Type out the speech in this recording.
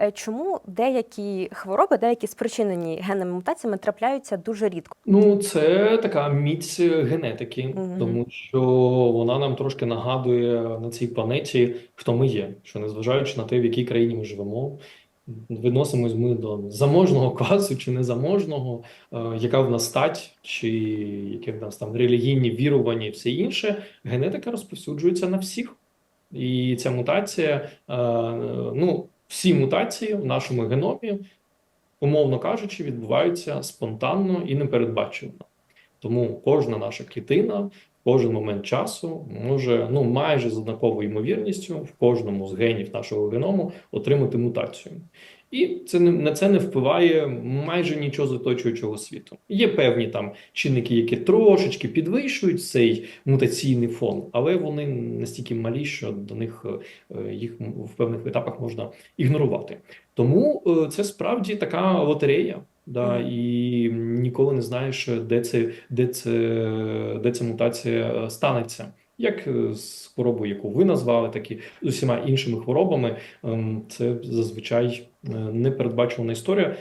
Е, Чому деякі хвороби, деякі спричинені генними мутаціями трапляються дуже рідко? Ну, це така міць генетики, Мгм. тому що вона нам трошки нагадує на цій планеті, хто ми є, що незважаючи на те, в якій країні ми живемо, відносимось ми до заможного класу чи незаможного, е, яка в нас стать, чи яке в нас там релігійні вірування і все інше, генетика розповсюджується на всіх. І ця мутація, е, ну, всі мутації в нашому геномі умовно кажучи, відбуваються спонтанно і непередбачувано. Тому кожна наша клітина в кожен момент часу може ну майже з однаковою ймовірністю в кожному з генів нашого геному отримати мутацію. І це не на це не впливає майже нічого з оточуючого світу. Є певні там чинники, які трошечки підвищують цей мутаційний фон, але вони настільки малі, що до них е, їх в певних етапах можна ігнорувати. Тому е, це справді така лотерея. Да, і ніколи не знаєш, де це, де це, де ця мутація е, станеться. Як е, з хворобою, яку ви назвали, так і з усіма іншими хворобами, ем, це зазвичай е, непередбачувана історія.